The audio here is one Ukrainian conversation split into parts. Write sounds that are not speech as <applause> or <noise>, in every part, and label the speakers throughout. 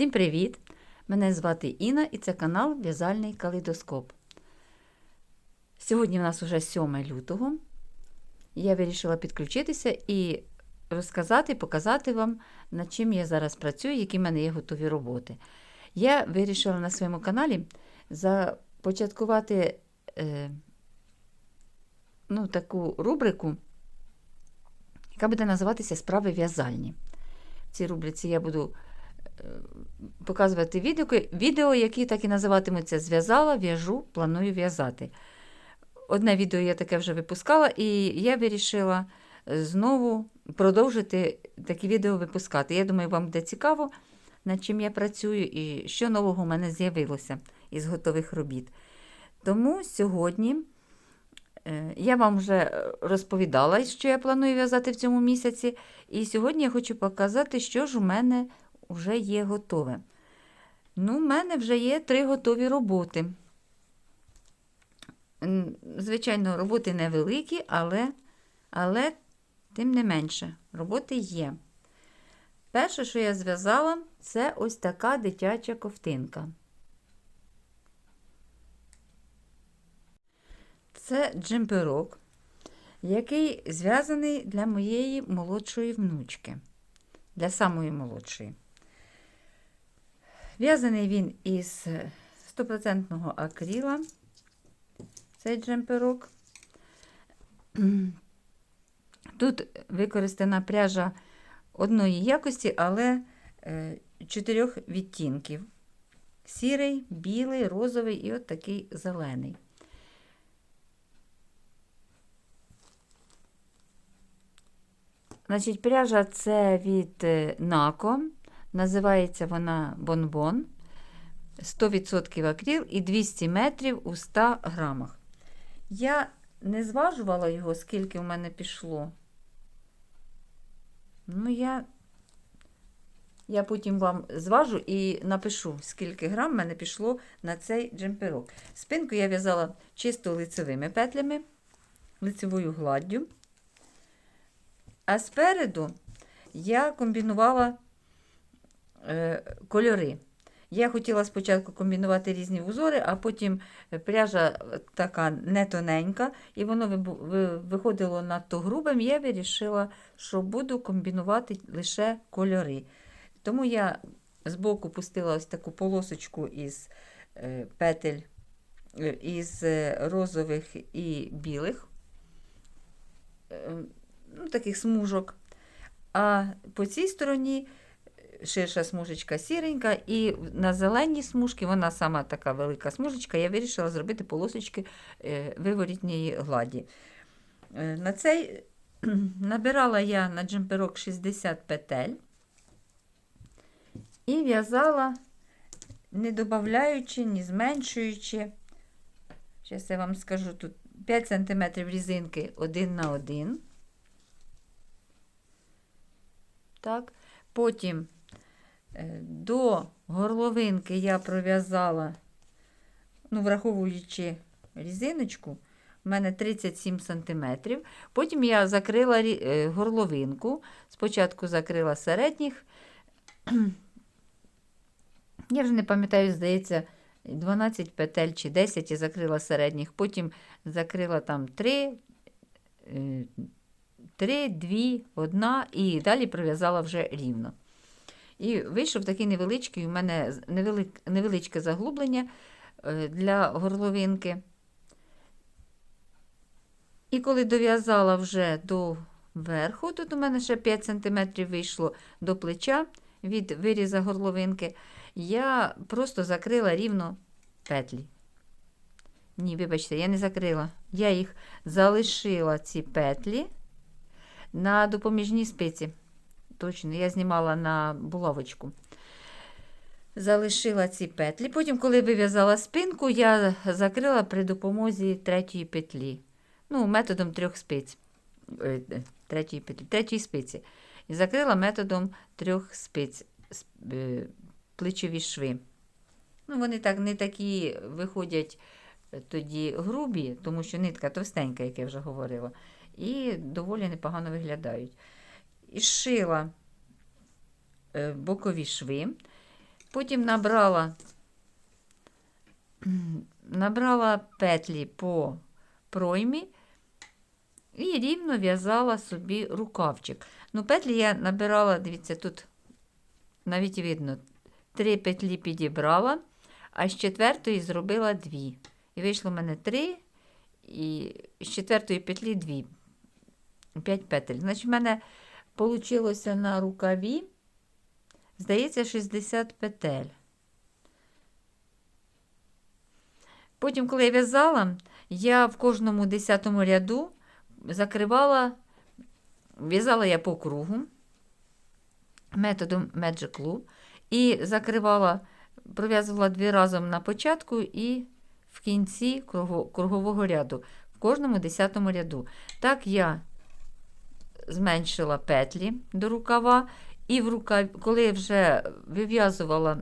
Speaker 1: Всім привіт! Мене звати Інна і це канал В'язальний калейдоскоп. Сьогодні в нас уже 7 лютого. Я вирішила підключитися і розказати, показати вам, над чим я зараз працюю, які в мене є готові роботи. Я вирішила на своєму каналі започаткувати е, ну, таку рубрику, яка буде називатися Справи в'язальні. В цій рубриці я буду показувати відео, відео, які так і називатимуться Зв'язала, в'яжу, планую в'язати. Одне відео я таке вже випускала, і я вирішила знову продовжити такі відео випускати. Я думаю, вам буде цікаво, над чим я працюю і що нового у мене з'явилося із готових робіт. Тому сьогодні е, я вам вже розповідала, що я планую в'язати в цьому місяці. І сьогодні я хочу показати, що ж у мене вже є готове. Ну, у мене вже є три готові роботи. Звичайно, роботи невеликі, але, але тим не менше, роботи є. Перше, що я зв'язала, це ось така дитяча ковтинка. Це джемперок, який зв'язаний для моєї молодшої внучки, для самої молодшої. В'язаний він із 100% акріла, цей джемперок. Тут використана пряжа одної якості, але е, чотирьох відтінків: сірий, білий, розовий і от такий зелений. Значить, пряжа це від Нако. Називається вона бонбон. 100% акріл і 200 метрів у 100 грамах. Я не зважувала його, скільки в мене пішло. Ну, я я потім вам зважу і напишу, скільки грам в мене пішло на цей джемперок. Спинку я в'язала чисто лицевими петлями, лицевою гладдю. А спереду я комбінувала кольори. Я хотіла спочатку комбінувати різні узори, а потім пряжа така не тоненька, і воно виходило надто грубим. Я вирішила, що буду комбінувати лише кольори. Тому я збоку пустила ось таку полосочку із е, петель із розових і білих, е, ну, таких смужок. А по цій стороні ширша смужечка сіренька, і на зеленій смужці, вона сама така велика смужечка, я вирішила зробити полосочки виворітньої гладі. На цей <clears throat> набирала я на джемперок 60 петель і в'язала, не додаючи, не зменшуючи. Зараз я вам скажу, тут 5 см різинки один на один. Так, потім Е, до горловинки я пров'язала, ну, враховуючи різиночку, у мене 37 см. Потім я закрила е, горловинку. Спочатку закрила середніх. <clears throat> Я вже не пам'ятаю, здається, 12 петель чи 10 і закрила середніх. Потім закрила там 3, 3, 2, 1 і далі пров'язала вже рівно. І вийшов такий невеличкий, у мене невеличке заглублення е, для горловинки. І коли дов'язала вже до верху, тут у мене ще 5 см вийшло до плеча від виріза горловинки, я просто закрила рівно петлі. Ні, вибачте, я не закрила. Я їх залишила, ці петлі на допоміжній спиці точно, я знімала на булавочку. Залишила ці петлі. Потім, коли вив'язала спинку, я закрила при допомозі третьої петлі. Ну, методом трьох спиць. Е, третьої петлі, третьої спиці. І закрила методом трьох спиць е, плечові шви. Ну, Вони так не такі виходять тоді грубі, тому що нитка товстенька, як я вже говорила, і доволі непогано виглядають і шила е, бокові шви. Потім набрала, набрала петлі по проймі і рівно в'язала собі рукавчик. Ну, петлі я набирала, дивіться, тут навіть видно, три петлі підібрала, а з четвертої зробила дві. І вийшло в мене три, і з четвертої петлі дві. П'ять петель. Значить, в мене вийшло на рукаві, здається, 60 петель. Потім, коли я в'язала, я в кожному десятому ряду закривала, в'язала я по кругу методом Magic Glue і закривала, пров'язувала дві разом на початку і в кінці кругового ряду, в кожному десятому ряду. Так я зменшила петлі до рукава, і в рукав, коли я вже вив'язувала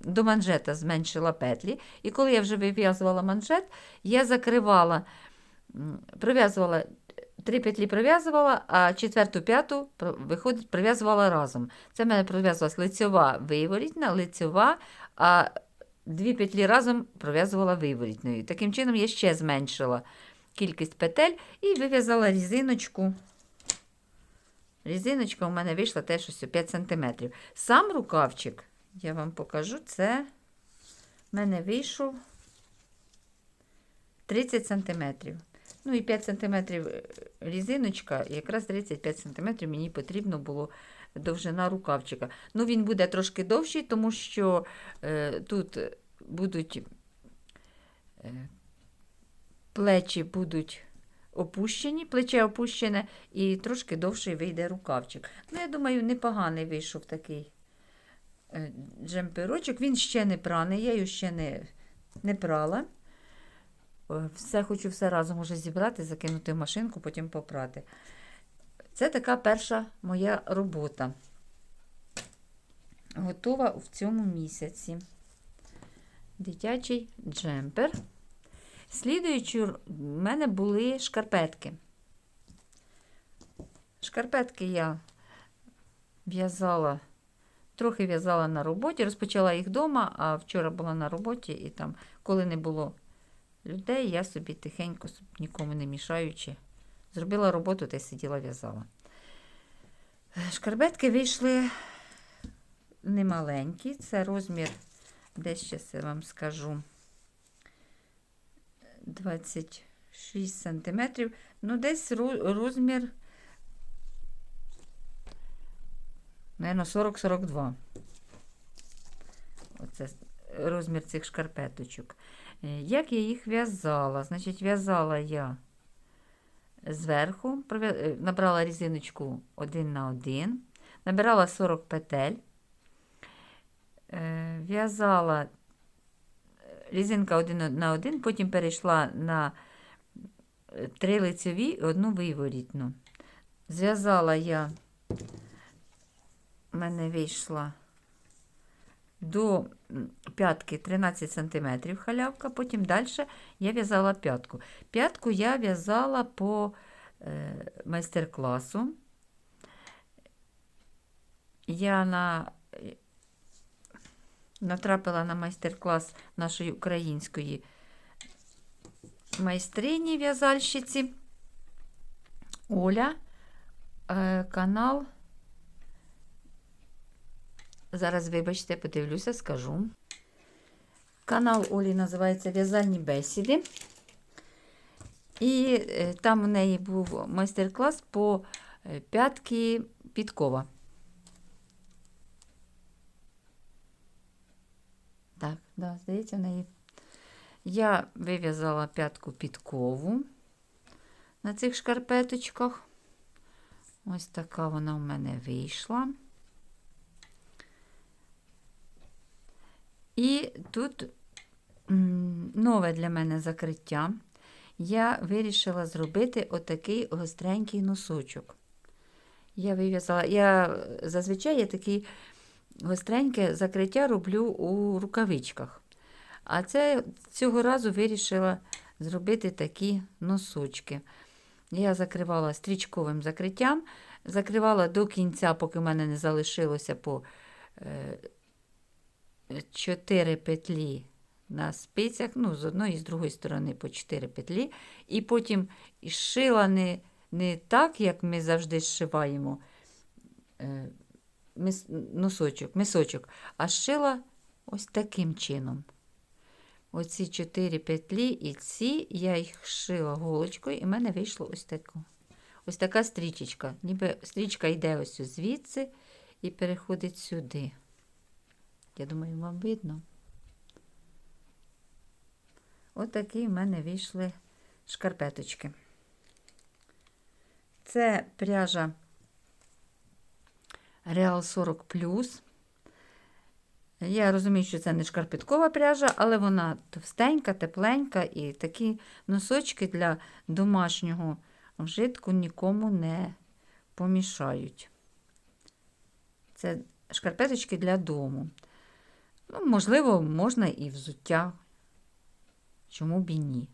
Speaker 1: до манжета, зменшила петлі, і коли я вже вив'язувала манжет, я закривала, прив'язувала. Три петлі прив'язувала, а четверту, п'яту виходить, прив'язувала разом. Це в мене прив'язувалась лицьова виворітна, лицьова, а дві петлі разом пров'язувала виворітною. Таким чином я ще зменшила кількість петель і вив'язала різиночку. Різиночка у мене вийшла теж ось 5 см. Сам рукавчик, я вам покажу, це в мене вийшов 30 см. Ну і 5 см різиночка, якраз 35 см мені потрібно було довжина рукавчика. Ну, він буде трошки довший, тому що е, тут будуть е, плечі будуть опущені, плече опущене, і трошки довший вийде рукавчик. Ну, я думаю, непоганий вийшов такий е, джемперочок. Він ще не праний, я його ще не, не прала. Е, Все хочу все разом уже зібрати, закинути в машинку, потім попрати. Це така перша моя робота. Готова в цьому місяці. Дитячий джемпер. Слідуючи, в мене були шкарпетки. Шкарпетки я в'язала, трохи в'язала на роботі, розпочала їх вдома, а вчора була на роботі, і там, коли не було людей, я собі тихенько, нікому не мішаючи, зробила роботу та й сиділа в'язала. Шкарпетки вийшли немаленькі, це розмір, десь зараз я вам скажу. 26 сантиметрів. Ну, десь розмір, Наверно, 40-42. Оце розмір цих шкарпеточок. Е, Як я їх в'язала? Значить, в'язала я зверху, е, набрала різиночку 1 на 1, набирала 40 петель, е, в'язала різинка один на один, потім перейшла на е, три лицеві і одну виворітну. Зв'язала я, в мене вийшла до п'ятки 13 см халявка, потім далі я в'язала п'ятку. П'ятку я в'язала по е, майстер-класу. Я на натрапила на майстер-клас нашої української майстрині в'язальщиці Оля. Е, канал. Зараз, вибачте, подивлюся, скажу. Канал Олі називається В'язальні бесіди. І е, там у неї був майстер-клас по е, п'ятки підкова. Так, да, здається, в неї. Я вив'язала п'ятку підкову на цих шкарпеточках. Ось така вона в мене вийшла. І тут нове для мене закриття. Я вирішила зробити отакий гостренький носочок. Я вив'язала, я зазвичай я такі гостреньке закриття роблю у рукавичках. А це цього разу вирішила зробити такі носочки. Я закривала стрічковим закриттям, закривала до кінця, поки в мене не залишилося по е, 4 петлі на спицях, ну, з одної і з другої сторони по 4 петлі, і потім шила не, не так, як ми завжди зшиваємо мис, носочок, мисочок, а шила ось таким чином. Оці 4 петлі і ці я їх шила голочкою, і в мене вийшло ось таке. Ось така стрічечка. Ніби стрічка йде ось звідси і переходить сюди. Я думаю, вам видно. Ось такі в мене вийшли шкарпеточки. Це пряжа Real 40 Я розумію, що це не шкарпеткова пряжа, але вона товстенька, тепленька і такі носочки для домашнього вжитку нікому не помішають. Це шкарпеточки для дому. Ну, можливо, можна і взуття. Чому б і ні?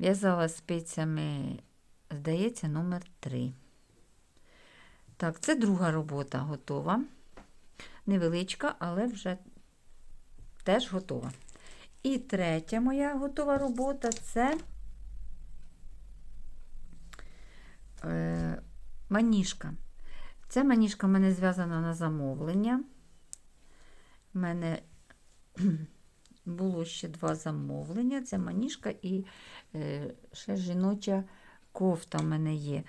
Speaker 1: В'язала спицями, здається, номер 3. Так, це друга робота готова. Невеличка, але вже теж готова. І третя моя готова робота це е, маніжка. Ця маніжка в мене зв'язана на замовлення. У мене було ще два замовлення. Це маніжка і е, ще жіноча кофта в мене є.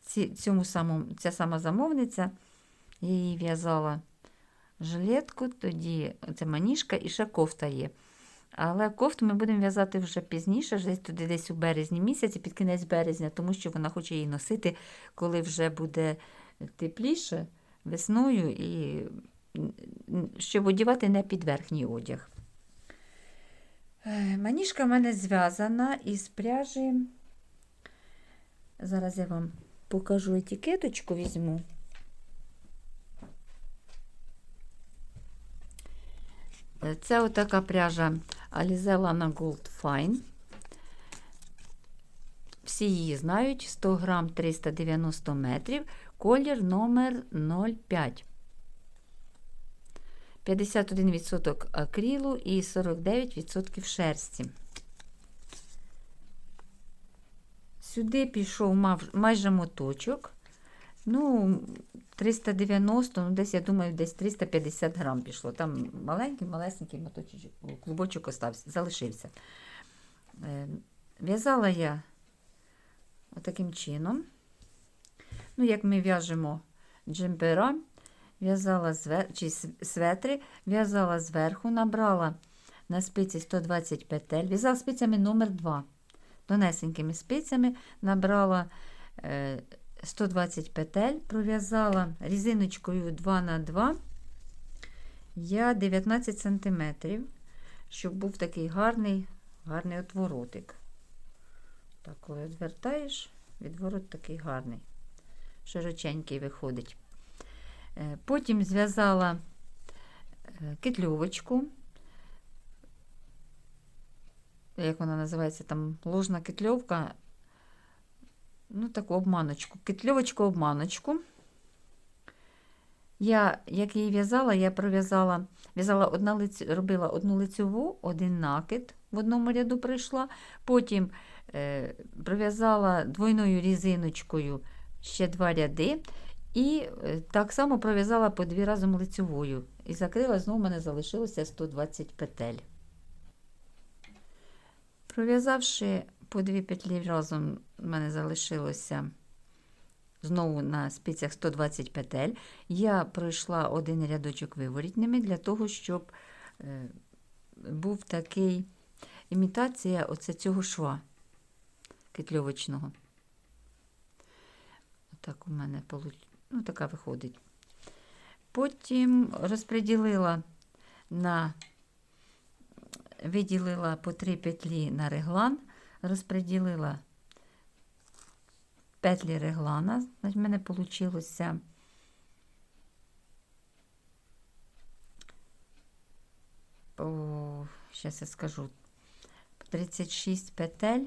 Speaker 1: Ці, цьому самому, Ця сама замовниця, я її в'язала жилетку, тоді це маніжка і ще кофта є. Але кофту ми будемо в'язати вже пізніше, десь туди десь у березні місяці, під кінець березня, тому що вона хоче її носити, коли вже буде тепліше весною, і щоб одягати не під верхній одяг. Е, Маніжка в мене зв'язана із пряжі. Зараз я вам покажу етикеточку, візьму. Це отака пряжа Alize Lana Gold Fine. Всі її знають, 100 грам 390 метрів, колір номер 05. 51% акрилу і 49% шерсті. Сюди пішов майже моточок. Ну, 390, ну десь, я думаю, десь 350 грам пішло. Там маленький, малесенький моточок, клубочок остався, залишився. Е, в'язала я отаким чином. Ну, як ми в'яжемо джемпера, в'язала чи светри, в'язала зверху, набрала на спиці 120 петель, в'язала спицями номер 2 Тонесенькими спицями набрала. Е, 120 петель, пров'язала різиночкою 2 на 2 я 19 см, щоб був такий гарний гарний отворотик. Так, коли відвертаєш, відворот такий гарний, широченький виходить. Е, потім зв'язала е, китльовочку, як вона називається, там? Ложна китльовка, ну, таку обманочку, китльовочку обманочку. Я, як її в'язала, я пров'язала, в'язала одна лиць, робила одну лицьову, один накид в одному ряду прийшла, потім е, пров'язала двойною різиночкою ще два ряди. І е, так само пров'язала по дві разом лицьовою. І закрила, знову в мене залишилося 120 петель. Пров'язавши по дві петлі разом у мене залишилося знову на спицях 120 петель. Я пройшла один рядочок виворітними для того, щоб е, був такий імітація оце цього шва кетльовочного. Отак у мене ну, така виходить. Потім розподілила на виділила по три петлі на реглан розподілила петлі реглана. Значить, в мене вийшло о, зараз я скажу 36 петель.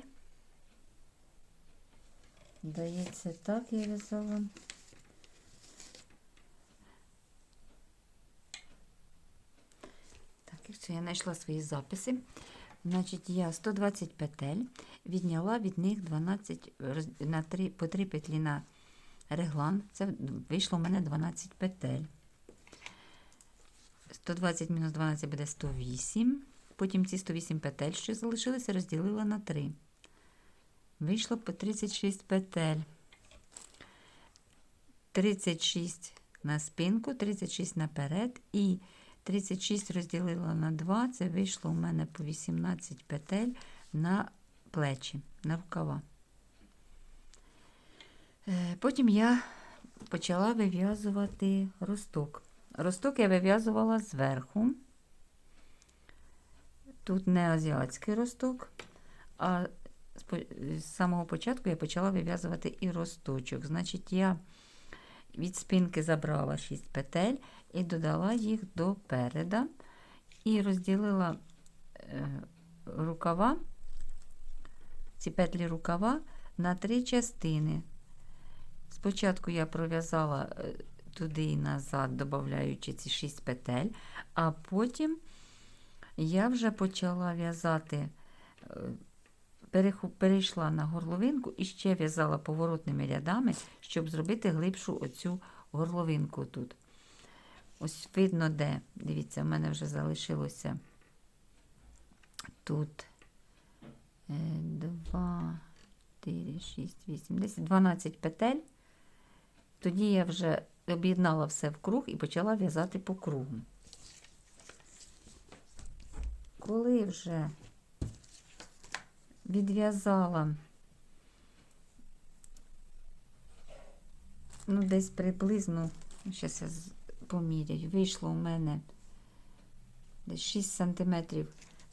Speaker 1: Здається, так я в'язала. Так, я знайшла свої записи. Значить, я 120 петель відняла від них 12 на 3, по 3 петлі на реглан. Це вийшло в мене 12 петель. 120 мінус 12 буде 108. Потім ці 108 петель, що залишилися, розділила на 3. Вийшло по 36 петель. 36 на спинку, 36 наперед і 36 розділила на 2, це вийшло у мене по 18 петель на плечі, на рукава. Е, Потім я почала вив'язувати росток. Росток я вив'язувала зверху. Тут не азіатський росток, а з самого початку я почала вив'язувати і росточок. Значить, я від спинки забрала 6 петель і додала їх до переда і розділила е, рукава, ці петлі рукава на три частини. Спочатку я пров'язала е, туди і назад, додаючи ці 6 петель, а потім я вже почала в'язати, е, перейшла на горловинку і ще в'язала поворотними рядами, щоб зробити глибшу оцю горловинку тут. Ось видно, де. Дивіться, в мене вже залишилося тут 2, 4, 6, 8, 10, 12 петель. Тоді я вже об'єднала все в круг і почала в'язати по кругу. Коли вже відв'язала ну, десь приблизно, зараз я поміряю, вийшло у мене десь 6 см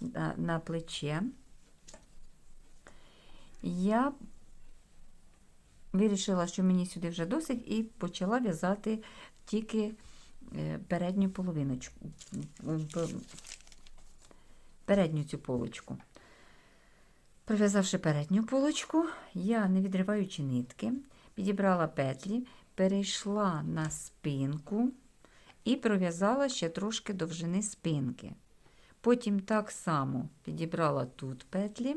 Speaker 1: на, на плече. Я вирішила, що мені сюди вже досить, і почала в'язати тільки е, передню половиночку, передню цю полочку. Пров'язавши передню полочку, я, не відриваючи нитки, підібрала петлі, перейшла на спинку і пров'язала ще трошки довжини спинки. Потім так само підібрала тут петлі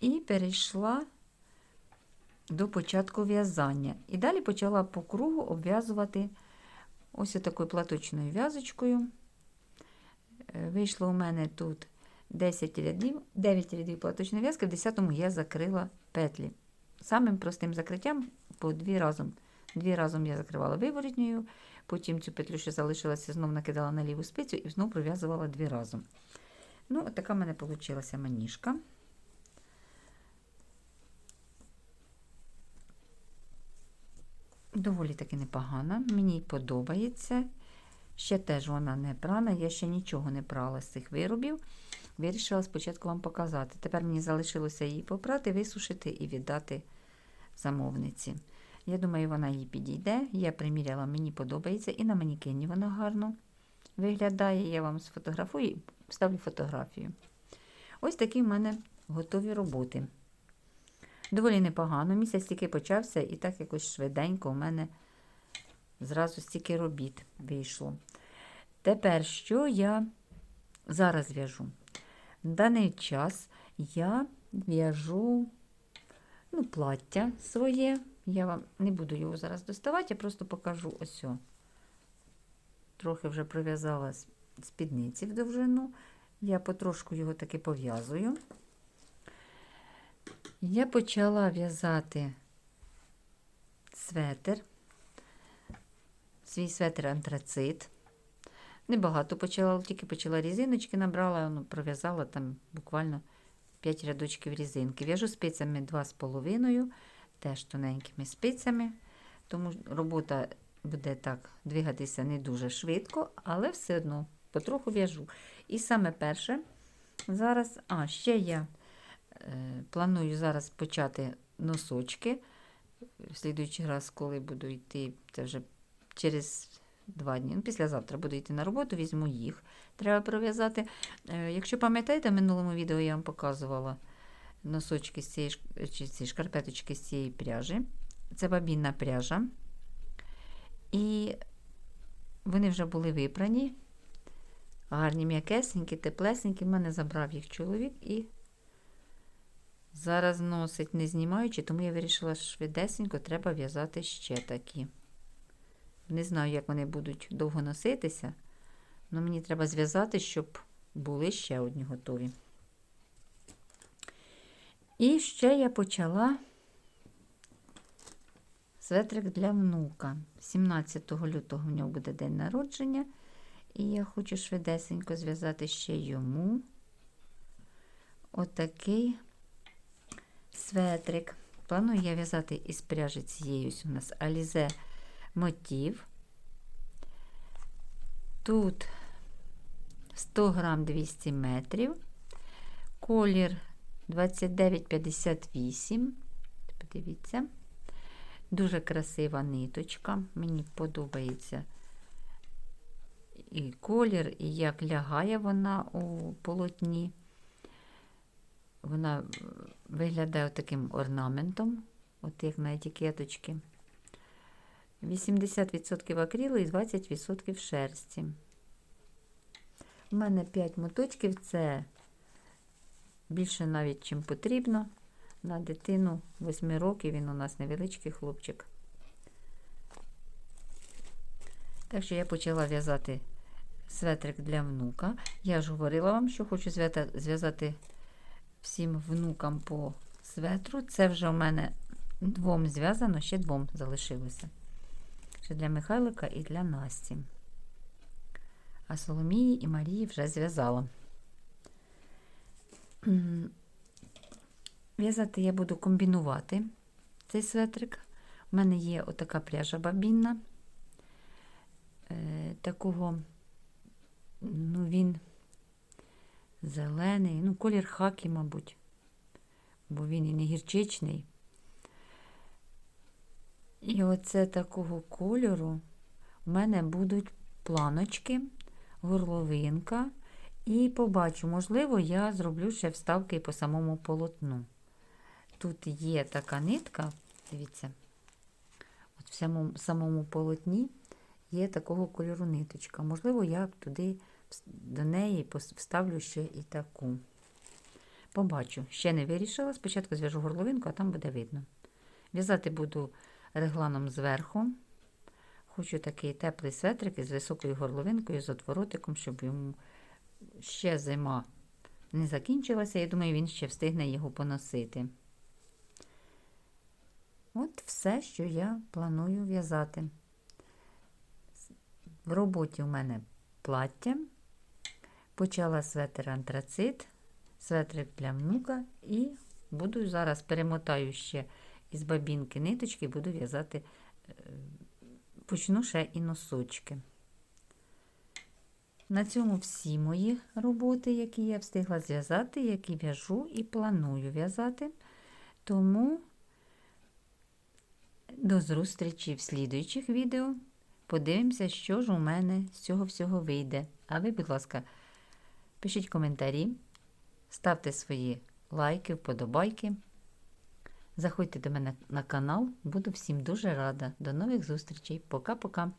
Speaker 1: і перейшла до початку в'язання. І далі почала по кругу обв'язувати ось такою платочною в'язочкою. Е, Вийшло у мене тут 10 рядів, 9 рядів платочної в'язки, в 10-му я закрила петлі. Самим простим закриттям по дві разом. Дві разом я закривала виворітньою, потім цю петлю, що залишилася, знов накидала на ліву спицю і знов пров'язувала дві разом. Ну, от така в мене вийшла маніжка. Доволі таки непогана, мені подобається. Ще теж вона не прана, я ще нічого не прала з цих виробів. Вирішила спочатку вам показати. Тепер мені залишилося її попрати, висушити і віддати замовниці. Я думаю, вона їй підійде. Я приміряла, мені подобається, і на манікені вона гарно виглядає. Я вам сфотографую і вставлю фотографію. Ось такі в мене готові роботи. Доволі непогано. Місяць тільки почався, і так якось швиденько у мене зразу стільки робіт вийшло. Тепер, що я зараз в'яжу? В даний час я в'яжу ну, плаття своє. Я вам не буду його зараз доставати, я просто покажу ось. о. Трохи вже пров'язала спідниці в довжину. Я потрошку його таки пов'язую. Я почала в'язати светр, свій светр антрацит. Небагато почала, тільки почала різиночки, набрала, ну, пров'язала там буквально 5 рядочків різинки. В'яжу спицями 2,5, теж тоненькими спицями, тому робота буде так двигатися не дуже швидко, але все одно потроху в'яжу. І саме перше, зараз, а ще я е, планую зараз почати носочки. В слідуючий раз, коли буду йти, це вже через два дні. Ну, післязавтра буду йти на роботу, візьму їх. Треба пров'язати. Е, Якщо пам'ятаєте, в минулому відео я вам показувала носочки з цієї чи ці шкарпеточки з цієї пряжі. Це бабінна пряжа. І вони вже були випрані. Гарні м'якесенькі, теплесенькі. В мене забрав їх чоловік і зараз носить, не знімаючи, тому я вирішила швидесенько, треба в'язати ще такі. Не знаю, як вони будуть довго носитися, але мені треба зв'язати, щоб були ще одні готові. І ще я почала светрик для внука. 17 лютого в нього буде день народження. І я хочу швидесенько зв'язати ще йому отакий светрик. Планую я в'язати із пряжі цієї у нас Alize мотив. Тут 100 грам 200 метрів. Колір 29,58. Подивіться. Дуже красива ниточка. Мені подобається і колір, і як лягає вона у полотні. Вона виглядає таким орнаментом, от як на етикеточці. 80% акрилу і 20% шерсті. У мене 5 моточків, це більше навіть, чим потрібно. На дитину 8 років, він у нас невеличкий хлопчик. Так що я почала в'язати светрик для внука. Я ж говорила вам, що хочу зв'язати всім внукам по светру. Це вже у мене двом зв'язано, ще двом залишилося. Ще для Михайлика і для Насті. А Соломії і Марії вже зв'язала. <clears throat> В'язати я буду комбінувати цей светрик. У мене є отака пряжа бабінна. Е, такого, ну, він зелений, ну, колір хакі, мабуть, бо він і не гірчичний. І оце такого кольору у мене будуть планочки, горловинка. І побачу, можливо, я зроблю ще вставки по самому полотну. Тут є така нитка, дивіться, от в самому, самому полотні є такого кольору ниточка. Можливо, я туди до неї вставлю ще і таку. Побачу. Ще не вирішила. Спочатку зв'яжу горловинку, а там буде видно. В'язати буду регланом зверху. Хочу такий теплий светрик із високою горловинкою, з отворотиком, щоб йому ще зима не закінчилася. Я думаю, він ще встигне його поносити. От все, що я планую в'язати. В роботі у мене плаття. Почала светр антрацит, светрик для внука і буду зараз перемотаю ще із бабінки ниточки, буду в'язати, е, почну ще і носочки. На цьому всі мої роботи, які я встигла зв'язати, які в'яжу і планую в'язати. Тому до зустрічі в слідуючих відео. Подивимося, що ж у мене з цього всього вийде. А ви, будь ласка, пишіть коментарі, ставте свої лайки, вподобайки. Заходьте до мене на канал, буду всім дуже рада. До нових зустрічей. Пока-пока.